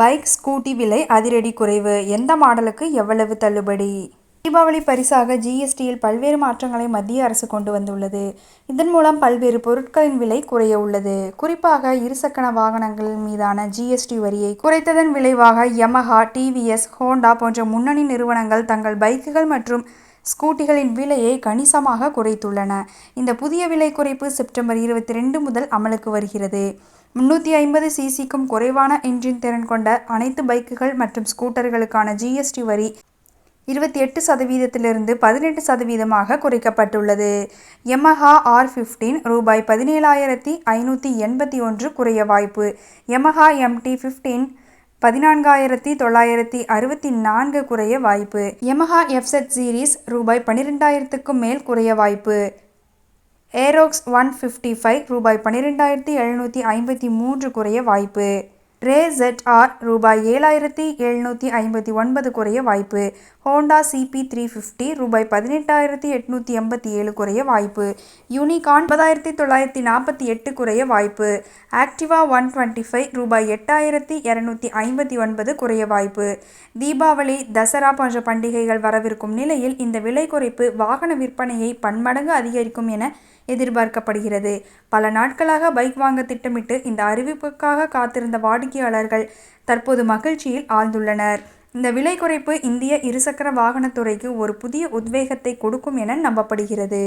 Bike scooty விலை அதிரடி குறைவு. எந்த மாடலுக்கு எவ்வளவு தள்ளுபடி? தீபாவளி பரிசாக ஜிஎஸ்டியில் பல்வேறு மாற்றங்களை மத்திய அரசு கொண்டு வந்துள்ளது. இதன் மூலம் பல்வேறு பொருட்களின் விலை குறைய உள்ளது. குறிப்பாக இருசக்கர வாகனங்கள் மீதான ஜிஎஸ்டி வரியை குறைத்ததன் விளைவாக யமஹா டிவிஎஸ் ஹோண்டா போன்ற முன்னணி நிறுவனங்கள் தங்கள் பைக்குகள் மற்றும் ஸ்கூட்டிகளின் விலையை கணிசமாக குறைத்துள்ளன. இந்த புதிய விலை குறைப்பு செப்டம்பர் இருபத்தி ரெண்டு முதல் அமலுக்கு வருகிறது. முன்னூற்றி ஐம்பது சிசிக்கும் குறைவான என்ஜின் திறன் கொண்ட அனைத்து பைக்குகள் மற்றும் ஸ்கூட்டர்களுக்கான ஜிஎஸ்டி வரி இருபத்தி எட்டு சதவீதத்திலிருந்து பதினெட்டு சதவீதமாக குறைக்கப்பட்டுள்ளது. எமஹா ஆர் ஃபிஃப்டீன் ரூபாய் பதினேழாயிரத்தி ஐநூற்றி எண்பத்தி ஒன்று குறைய வாய்ப்பு. எமஹா எம்டி ஃபிஃப்டீன் பதினான்காயிரத்தி தொள்ளாயிரத்தி அறுபத்தி நான்கு குறைய வாய்ப்பு. யமஹா எஃப்செட் சீரீஸ் ரூபாய் பன்னிரெண்டாயிரத்துக்கும் மேல் குறைய வாய்ப்பு. ஏரோக்ஸ் ஒன் ஃபிஃப்டி ஃபைவ் ரூபாய் பன்னிரெண்டாயிரத்தி எழுநூற்றி ஐம்பத்தி மூன்று குறைய வாய்ப்பு. ரே ரூபாய் ஏழாயிரத்தி எழுநூற்றி ஐம்பத்தி ஒன்பது குறைய வாய்ப்பு. ஹோண்டா சிபி த்ரீ ஃபிஃப்டி ரூபாய் பதினெட்டாயிரத்தி எட்நூற்றி எண்பத்தி ஏழு குறைய வாய்ப்பு. யூனிகான் ஒன்பதாயிரத்தி தொள்ளாயிரத்தி நாற்பத்தி எட்டு குறைய வாய்ப்பு. ஆக்டிவா ஒன் டுவெண்ட்டி ஃபைவ் ரூபாய் எட்டாயிரத்தி இரநூத்தி ஐம்பத்தி ஒன்பது குறைய வாய்ப்பு. தீபாவளி தசரா போன்ற பண்டிகைகள் வரவிருக்கும் நிலையில் இந்த விலை குறைப்பு வாகன விற்பனையை பன்மடங்கு அதிகரிக்கும் என எதிர்பார்க்கப்படுகிறது. பல நாட்களாக பைக் வாங்க திட்டமிட்டு இந்த அறிவிப்புக்காக காத்திருந்த வாடிக்கையாளர்கள் தற்போது மகிழ்ச்சியில் ஆழ்ந்துள்ளனர். இந்த விலை குறைப்பு இந்திய இருசக்கர வாகனத்துறைக்கு ஒரு புதிய உத்வேகத்தை கொடுக்கும் என நம்பப்படுகிறது.